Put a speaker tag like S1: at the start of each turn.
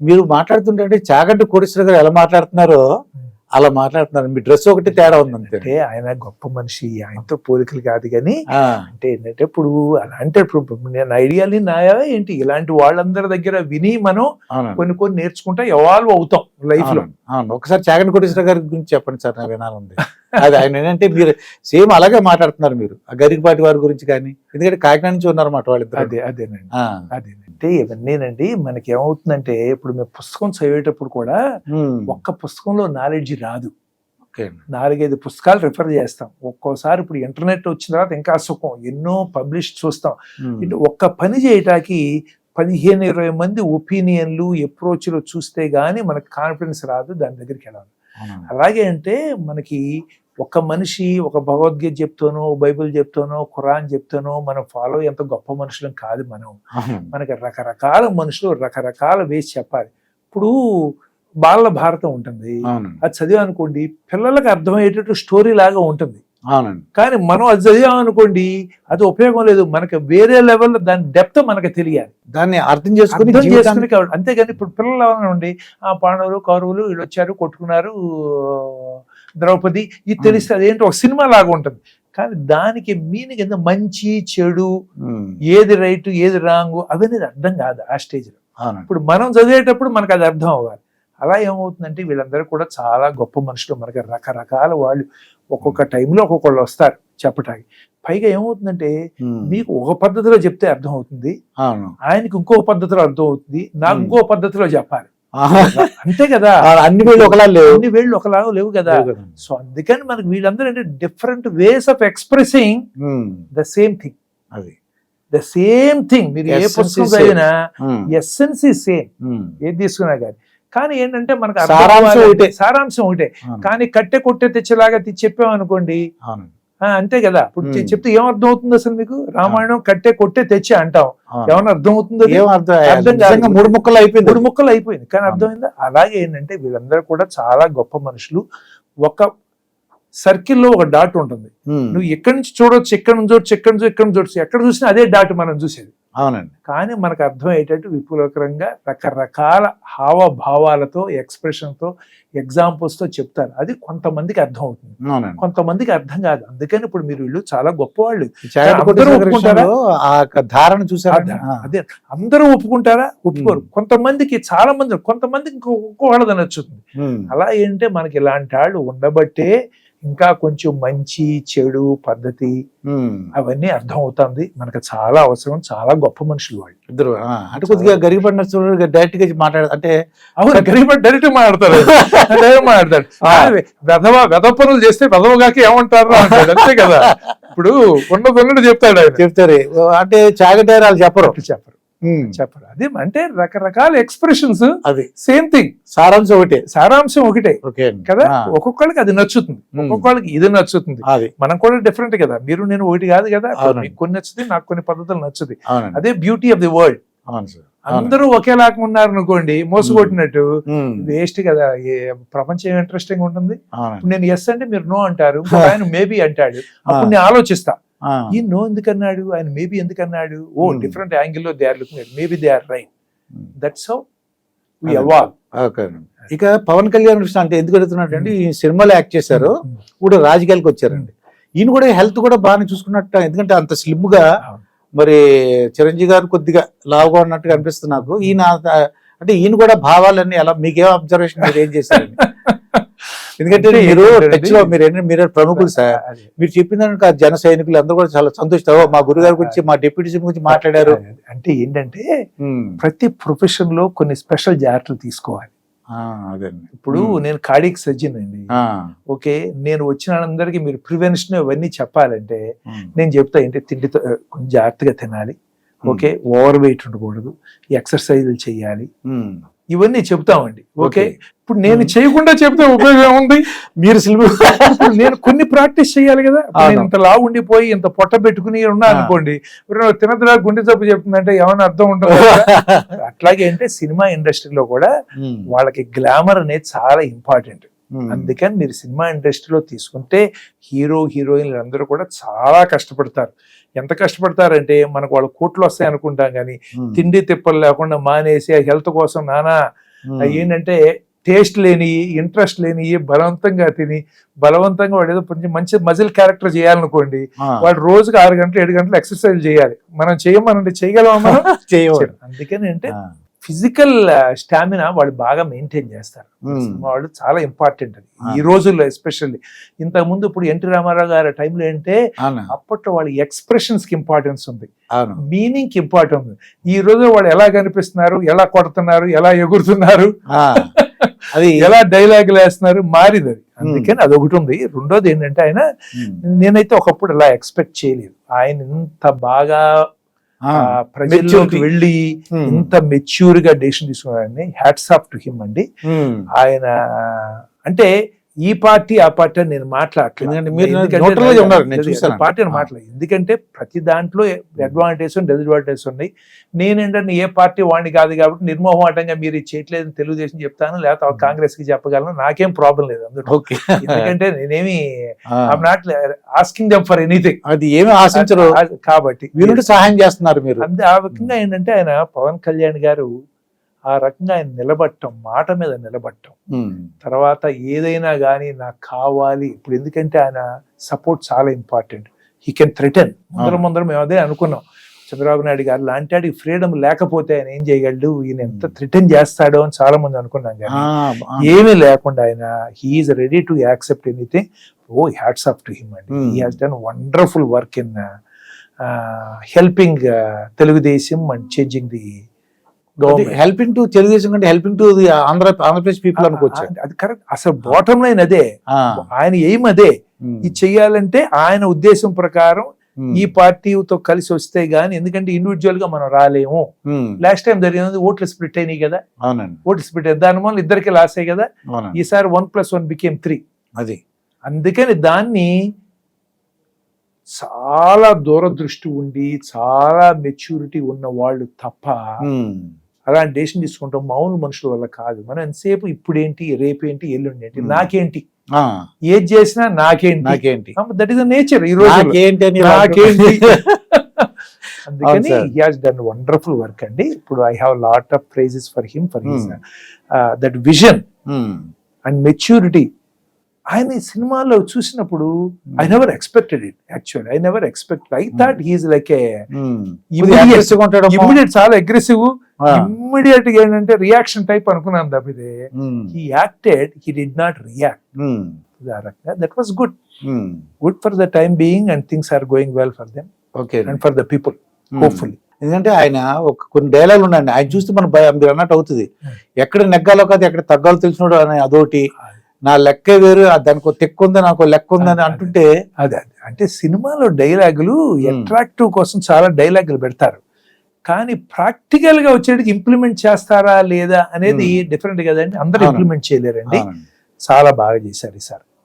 S1: మీరు మాట్లాడుతుంటే చాగంటి కోటేశ్వర గారు ఎలా మాట్లాడుతున్నారో అలా మాట్లాడుతున్నారు. మీ డ్రెస్ ఒకటి తేడా ఉంది
S2: అంటే ఆయన గొప్ప మనిషి ఆయనతో పోలికలు కాదు కానీ అంటే ఏంటంటే ఇప్పుడు అలాంటి ఇప్పుడు నేను ఐడియాలి నాయా ఏంటి? ఇలాంటి వాళ్ళందరి దగ్గర విని మనం కొన్ని కొన్ని నేర్చుకుంటా ఎవాల్వ్ అవుతాం
S1: లైఫ్లో ఒకసారి చాగంటి కోటేశ్వర గారి గురించి చెప్పండి సార్ నాకు వినాలంది అది ఆయన ఏంటంటే మీరు సేమ్ అలాగే మాట్లాడుతున్నారు మీరు. ఆ గరికపాటి వారి గురించి కానీ ఎందుకంటే కాకినాడ నుంచి ఉన్నారన్నమాట వాళ్ళిద్దరు.
S2: అదే అదేనండి. అదేనంటే ఇవన్నీనండి మనకి ఏమవుతుందంటే ఇప్పుడు మేము పుస్తకం చదివేటప్పుడు కూడా ఒక్క పుస్తకంలో నాలెడ్జ్ రాదు. నాలుగైదు పుస్తకాలు రిఫర్ చేస్తాం. ఒక్కోసారి ఇప్పుడు ఇంటర్నెట్ వచ్చిన తర్వాత ఇంకా సుఖం. ఎన్నో పబ్లిష్ చూస్తాం. ఇటు ఒక్క పని చేయటానికి పదిహేను ఇరవై మంది ఒపీనియన్లు అప్రోచ్లు చూస్తే గానీ మనకు కాన్ఫిడెన్స్ రాదు దాని దగ్గరికి వెళ్ళాలి. అలాగే అంటే మనకి ఒక మనిషి ఒక భగవద్గీత చెప్తానో బైబిల్ చెప్తానో ఖురాన్ చెప్తానో మనం ఫాలో ఎంత గొప్ప మనుషులం కాదు మనం. మనకి రకరకాల మనుషులు రకరకాల వేసి చెప్పాలి. ఇప్పుడు బాల భారతం ఉంటుంది. అది చదివామనుకోండి పిల్లలకు అర్థమయ్యేటట్టు స్టోరీ లాగా ఉంటుంది.
S1: అవునండి.
S2: కానీ మనం అది చదివామనుకోండి అది ఉపయోగం లేదు. మనకి వేరే లెవెల్లో దాని డెప్త్ మనకి తెలియాలి.
S1: దాన్ని అర్థం చేసుకుని
S2: అర్థం చేసుకుని అంతేగాని ఇప్పుడు పిల్లలు ఎవరైనా ఉండి ఆ పాండవులు కౌరవులు వీళ్ళు వచ్చారు కొట్టుకున్నారు ద్రౌపది ఇది తెలిస్తే అదేంటో ఒక సినిమా లాగా ఉంటుంది. కానీ దానికి మీనింగ్ ఎంత మంచి చెడు ఏది రైట్ ఏది రాంగ్ అవన్నీ అర్థం కాదు ఆ స్టేజ్లో ఇప్పుడు మనం చదివేటప్పుడు మనకు అది అర్థం అవ్వాలి. అలా ఏమవుతుందంటే వీళ్ళందరూ కూడా చాలా గొప్ప మనుషులు మనకి రకరకాల వాళ్ళు. ఒక్కొక్క టైంలో ఒక్కొక్కళ్ళు వస్తారు చెప్పటానికి. పైగా ఏమవుతుందంటే
S1: ఉమ్,
S2: మీకు ఒక పద్ధతిలో చెప్తే అర్థం అవుతుంది ఆయనకి ఇంకో పద్ధతిలో అర్థం అవుతుంది నాకు
S1: Hmm.
S2: ఇంకో పద్ధతిలో చెప్పాలి. అంతే కదా.
S1: అన్ని వేళ్ళు ఒకలా లేవు.
S2: అన్ని వేళ్ళు ఒకలాగా లేవు కదా. సో అందుకని మనకి వీళ్ళందరూ అంటే different ways of expressing the same thing
S1: అది.
S2: ద సేమ్ థింగ్ మీరు ఏ పుస్తకం. చదివినా ఈ సేమ్ ఏది తీసుకున్నా కానీ. కానీ ఏంటంటే మనకు
S1: సారాంశం ఒకటే.
S2: సారాంశం ఒకటే.
S1: అవును,
S2: కానీ కట్టె కొట్టే తెచ్చేలాగా
S1: అవును,
S2: ఆ, అంతే కదా. ఇప్పుడు. చెప్తే ఏం అర్థం అవుతుంది అసలు మీకు? రామాయణం కట్టే కొట్టే తెచ్చి అంటాం. ఏమన్నా అర్థం అవుతుందో
S1: అర్థం
S2: కాదు.
S1: మూడు ముక్కలు అయిపోయింది.
S2: మూడు ముక్కలు అయిపోయింది. కానీ అర్థమైందా? అలాగే ఏంటంటే వీళ్ళందరూ కూడా చాలా గొప్ప మనుషులు. ఒక సర్కిల్లో ఒక డాట్ ఉంటుంది. నువ్వు ఎక్కడి నుంచి చూడొచ్చు ఎక్కడి నుంచి చూడొచ్చు ఎక్కడి నుంచి ఎక్కడి నుంచి చూడొచ్చు. ఎక్కడ చూసినా అదే డాట్ మనం చూసేది.
S1: అవునండి.
S2: కానీ మనకు అర్థమయ్యేటట్టు విపులకరంగా రకరకాల హావభావాలతో ఎక్స్ప్రెషన్తో ఎగ్జాంపుల్స్తో చెప్తారు. అది కొంతమందికి అర్థం అవుతుంది కొంతమందికి అర్థం కాదు. అందుకని ఇప్పుడు మీరు వీళ్ళు చాలా గొప్పవాళ్ళు.
S1: ధారణ చూసారా?
S2: అదే- అదే. అందరూ ఒప్పుకుంటారా? ఒప్పుకోరు. కొంతమందికి చాలా మంది కొంతమందికి ఇంకో ఇంకో వాళ్ళది నచ్చుతుంది అలా ఏంటంటే మనకి ఇలాంటి వాళ్ళు ఉండబట్టే ఇంకా కొంచెం మంచి చెడు పద్ధతి అవన్నీ అర్థం అవుతుంది మనకు చాలా అవసరం చాలా గొప్ప మనుషులు వాళ్ళు.
S1: ఇద్దరు అంటే కొద్దిగా గరిగిపడిన డైరెక్ట్గా మాట్లాడ అంటే
S2: అవును గరీబ్ డైరెక్ట్ మాట్లాడతారు. డైరెక్ట్ మాట్లాడతాడు. వెధవ వెధవ పనులు చేస్తే వెధవగాకి ఏమంటారు అంటాడు. అంతే కదా. ఇప్పుడు ఉన్నది ఉన్నట్టు చెప్తాడు
S1: చెప్తారు. అంటే చాగంటారు వాళ్ళు చెప్పరు.
S2: చెప్పరు. చెప్పరు. అదే అంటే రకరకాల ఎక్స్ప్రెషన్స్
S1: అది.
S2: సేమ్ థింగ్
S1: సారాంశం ఒకటే.
S2: సారాంశం ఒకటే. కదా?
S1: ఆ,
S2: ఒక్కొక్కడికి అది నచ్చుతుంది.
S1: ఉమ్,
S2: ఒక్కొక్కడికి ఇది నచ్చుతుంది.
S1: అది.
S2: మనం కూడా డిఫరెంట్ కదా. మీరు నేను ఒకటి కాదు కదా. మీకు కొన్ని నచ్చుతుంది నాకు కొన్ని పద్ధతులు నచ్చుతుంది అదే బ్యూటీ ఆఫ్ ది వరల్డ్. అందరూ ఒకేలాగా ఉన్నారు అనుకోండి మోసగొట్టినట్టు వేస్ట్ కదా. ఏ ప్రపంచం ఏం ఇంట్రెస్టింగ్ ఉంటుంది? నేను ఎస్ అంటే మీరు నో అంటారు. ఆయన మేబీ అంటాడు. అప్పుడు నేను ఆలోచిస్తా. ఈ నో ఎందుకన్నాడు? ఆయన మేబీ ఎందుకన్నాడు? ఓ
S1: Hmm.
S2: డిఫరెంట్ యాంగిల్లో they are looking maybe they are right that's how we. Evolve
S1: అండి. ఇక పవన్ కళ్యాణ్ విషయం అంటే ఎందుకు అడుగుతున్నట్టు అంటే ఈ సినిమాలో యాక్ట్ చేశారు. ఇప్పుడు రాజకీయాలకు వచ్చారండి. ఈయన కూడా హెల్త్ కూడా బాగానే చూసుకున్నట్టు. ఎందుకంటే అంత
S2: స్లిమ్గా.
S1: మరి చిరంజీవి గారు కొద్దిగా లావుగా ఉన్నట్టుగా అనిపిస్తుంది నాకు. ఈయన అంటే ఈయన కూడా భావాలన్నీ ఎలా మీకేం అబ్జర్వేషన్ మీరు ఏం చేశారు ఎందుకంటే మీరు టచ్లో మీరు మీరు ప్రముఖులు సార్. మీరు చెప్పిన జన సైనికులు అందరూ కూడా చాలా సంతోషిస్తారు. "ఓ, మా గురుగారి గురించి మా డిప్యూటీ సీఎం గురించి మాట్లాడారు.
S2: అంటే ఏంటంటే ప్రతి ప్రొఫెషన్లో కొన్ని స్పెషల్ జాగ్రత్తలు తీసుకోవాలి. ఇప్పుడు. నేను కార్డిక్ సర్జన్ అండి. ఓకే నేను వచ్చిన వాళ్ళందరికీ మీరు ప్రివెన్షన్ ఇవన్నీ చెప్పాలంటే నేను చెప్తా ఏంటి తిండితో కొంచెం జాగ్రత్తగా తినాలి. ఓకే ఓవర్ వెయిట్ ఉండకూడదు ఎక్సర్సైజులు చేయాలి. ఇవన్నీ చెప్తామండి ఓకే. ఇప్పుడు నేను. చేయకుండా చెప్తే ఉపయోగం ఏముంది
S1: మీరు
S2: నేను కొన్ని ప్రాక్టీస్ చేయాలి కదా. ఇంత లావు ఉండిపోయి ఇంత పొట్ట పెట్టుకుని ఉన్నా. అనుకోండి తినదురా గుండె జబ్బు చెప్తుందంటే ఏమైనా అర్థం ఉంటుంది? అట్లాగే అంటే సినిమా ఇండస్ట్రీలో కూడా వాళ్ళకి గ్లామర్ అనేది చాలా ఇంపార్టెంట్ అందుకని మీరు సినిమా ఇండస్ట్రీలో తీసుకుంటే హీరో హీరోయిన్లు అందరూ కూడా చాలా కష్టపడతారు. ఎంత కష్టపడతారంటే మనకు వాళ్ళ కోట్లు వస్తాయి అనుకుంటాం కానీ
S1: ఉమ్,
S2: తిండి తిప్పలు లేకుండా మానేసి ఆ హెల్త్ కోసం నానా. అవి ఏంటంటే టేస్ట్ లేని ఇంట్రెస్ట్ లేని బలవంతంగా తిని బలవంతంగా వాడు ఏదో కొంచెం మంచి మజిల్ క్యారెక్టర్ చేయాలనుకోండి. వాడు రోజుకి ఆరు గంటలు ఏడు గంటలు ఎక్సర్సైజ్ చేయాలి. మనం చేయమనండి చేయగలమా మనం?
S1: చేయవాడు
S2: అందుకని అంటే. ఫిజికల్ స్టామినా వాళ్ళు బాగా మెయింటైన్ చేస్తారు. వాళ్ళు చాలా ఇంపార్టెంట్ అది. ఈ రోజుల్లో ఎస్పెషల్లీ. ఇంతకు ముందు ఇప్పుడు ఎన్టీ రామారావు గారి టైంలో ఏంటంటే అప్పట్లో వాళ్ళ ఎక్స్ప్రెషన్స్కి ఇంపార్టెన్స్ ఉంది. మీనింగ్కి ఇంపార్టెన్స్ ఉంది. ఈ రోజు వాళ్ళు ఎలా కనిపిస్తున్నారు ఎలా కొడుతున్నారు ఎలా ఎగురుతున్నారు.
S1: అది
S2: ఎలా డైలాగులు వేస్తున్నారు మారింది అది. అందుకని అది ఒకటి ఉంది. రెండోది ఏంటంటే ఆయన. నేనైతే ఒకప్పుడు అలా ఎక్స్పెక్ట్ చేయలేదు. ఆయన ఇంత బాగా ప్రజల్లోకి. వెళ్ళి
S1: ఉమ్.
S2: ఇంత మెచ్యూర్గా డెసిషన్ తీసుకున్నారని హ్యాట్స్ ఆఫ్ టు హిమ్ అండి
S1: ఉమ్.
S2: ఆయన అంటే ఈ పార్టీ ఆ పార్టీ అని నేను మాట్లాడట్లేదు
S1: ఎందుకంటే మీరు
S2: ఎందుకంటే
S1: neutral గా ఉన్నారు, నేను
S2: లేదు,
S1: చూశాను.
S2: పార్టీ అని మాట్లాడలేదు. ఎందుకంటే ప్రతి దాంట్లో అడ్వాంటేజ్ డిసడ్వాంటేజ్ ఉన్నాయి నేనేంటంటే ఏ పార్టీ వాడిని కాదు కాబట్టి నిర్మోహమాటంగా మీరు ఇది చేయట్లేదని తెలుగుదేశం చెప్తాను లేకపోతే కాంగ్రెస్కి చెప్పగలను. నాకేం ప్రాబ్లం లేదు అందులో.
S1: ఓకే.
S2: ఎందుకంటే నేనేమి
S1: ఆ.
S2: I'm not asking them for anything
S1: అది ఏమి ఆశించరు.
S2: కాబట్టి
S1: వీరుడు సహాయం చేస్తున్నారు మీరు.
S2: అంతే. ఆ రకంగా ఏంటంటే ఆయన పవన్ కళ్యాణ్ గారు ఆ రకంగా ఆయన నిలబట్టం మాట మీద నిలబట్టం. తర్వాత ఏదైనా కానీ నాకు కావాలి ఇప్పుడు ఎందుకంటే ఆయన సపోర్ట్ చాలా ఇంపార్టెంట్. హీ కెన్ థ్రెటన్ ముందర. ముందర మేము అదే అనుకున్నాం. చంద్రబాబు నాయుడు గారు లాంటి వాడికి ఫ్రీడమ్ లేకపోతే ఆయన ఏం చేయగలడు? ఈయన ఎంత థ్రెటన్ చేస్తాడో అని చాలా మంది అనుకున్నాం కానీ. ఏమీ లేకుండా ఆయన he's ready to accept anything oh hats off to him. అండి. He has done wonderful work in helping Telugu Desam and changing the
S1: helping to Telugu Desam కంటే helping to Andhra Andhra Pradesh people అనుకోవచ్చు.
S2: అది correct అసలు bottom line అదే. ఆయన aim అదే.
S1: ఉమ్.
S2: ఇది చెయ్యాలంటే ఆయన ఉద్దేశం ప్రకారం
S1: ఉమ్.
S2: ఈ పార్టీతో కలిసి వస్తే గానీ ఎందుకంటే ఇండివిజువల్గా మనం రాలేము. లాస్ట్ టైం జరిగినది ఓట్లు స్ప్లిట్ అయినాయి కదా. ఓట్లు స్ప్లిట్ దాని వల్ల ఇద్దరికి లాస్ అయ్యి కదా. ఈసారి one plus one became three
S1: అది.
S2: అందుకని దాన్ని చాలా దూరదృష్టి ఉండి చాలా మెచ్యూరిటీ ఉన్న వాళ్ళు తప్ప
S1: ఉమ్.
S2: అలాంటి డెసిషన్ తీసుకుంటాం మామూలు మనుషుల వల్ల కాదు. మనం ఎంతసేపు ఇప్పుడేంటి రేపేంటి ఎల్లుండి ఏంటి. నాకేంటి? ఏది చేసినా నాకేంటి?
S1: నాకేంటి?
S2: దట్ ఈస్ నేచర్ ఈ రోజు
S1: నాకేంటి
S2: అందుకని. He has done wonderful work అండి. ఇప్పుడు I have lot of prizes for him for his. That vision. And maturity ఆయన ఈ సినిమాలో చూసినప్పుడు I never expected it actual I never expect I thought he's like a. Immediate చాలా aggressive. ఇమ్మీడియట్గా ఏంటంటే reaction type అనుకున్నాను తప్పితే. He acted he did not react. That was good. Good for the time being and things are going well for them
S1: okay
S2: and for the people. Hopefully
S1: ఎందుకంటే ఆయన ఒక కొన్ని డైలాగులు ఉన్నాయండి ఆయన చూస్తే మన భయం మీరు అన్నట్టు అవుతుంది
S2: Hmm.
S1: ఎక్కడ నెగ్గాలో కాదు ఎక్కడ తగ్గాలో తెలిసినోడు అని అదొకటి నా లెక్కే వేరు దానికి తెక్కు ఉంది నాకు లెక్క ఉంది అని
S2: అదే.
S1: అంటుంటే
S2: అదే అదే అంటే సినిమాలో డైలాగులు. అట్రాక్టివ్ కోసం చాలా డైలాగులు పెడతారు కానీ ప్రాక్టికల్గా వచ్చేటికి ఇంప్లిమెంట్ చేస్తారా లేదా అనేది. డిఫరెంట్ కదండి అందరూ. ఇంప్లిమెంట్ చేయలేరండి. చాలా బాగా చేశారు ఈసారి